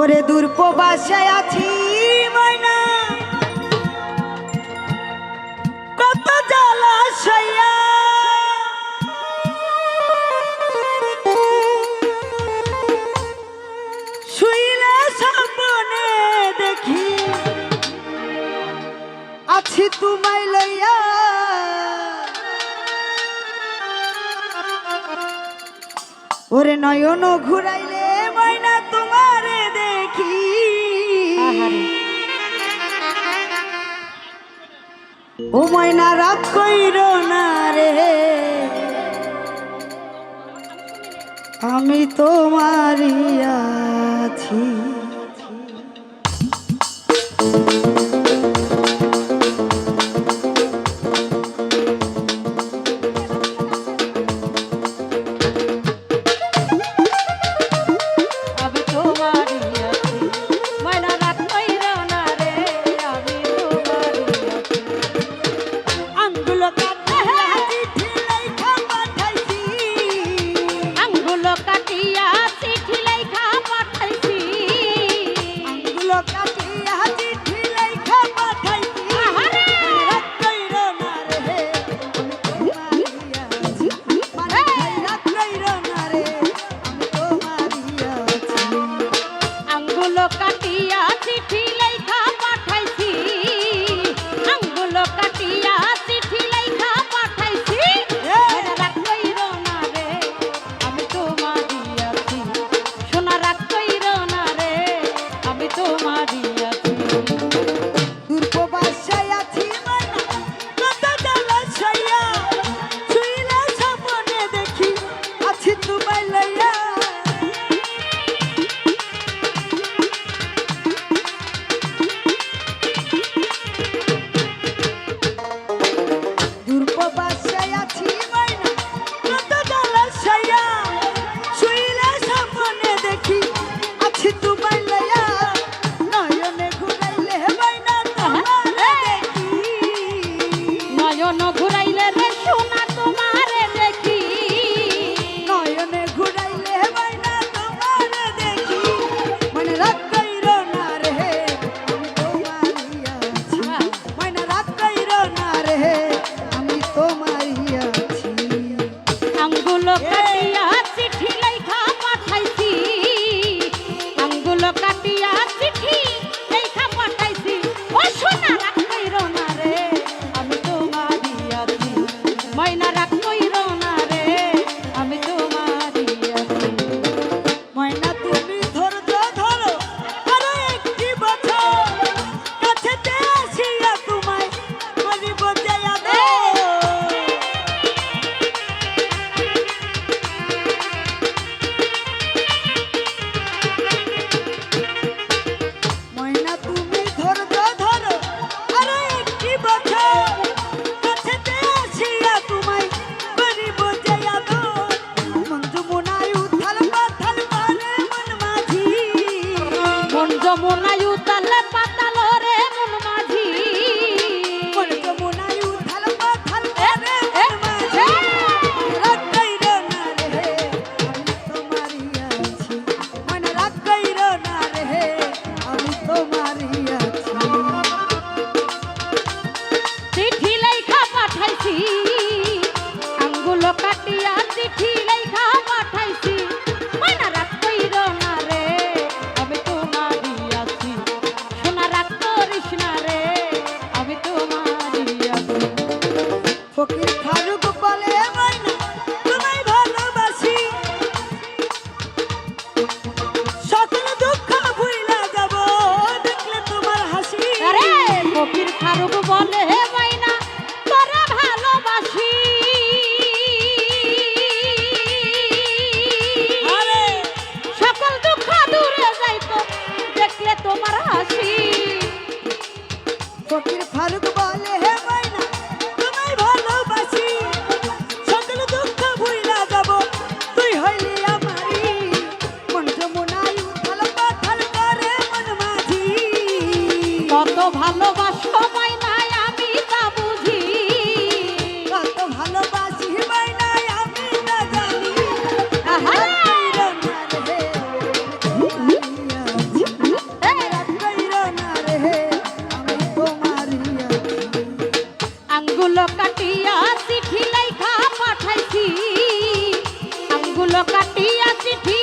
ওরে দূর আছি ময়না। কত জ্বালাশয়া শুইলে স্বপ্নে দেখি। আছি তোমায় লইয়া। ওরে নয়ন ঘুরাইলে ও ময়না রাগ কইর না রে। আমি তোমারই আছি। কাটিয়া চিঠি লেখা পাঠাইছি। আঙ্গুল কাটিয়া চিঠি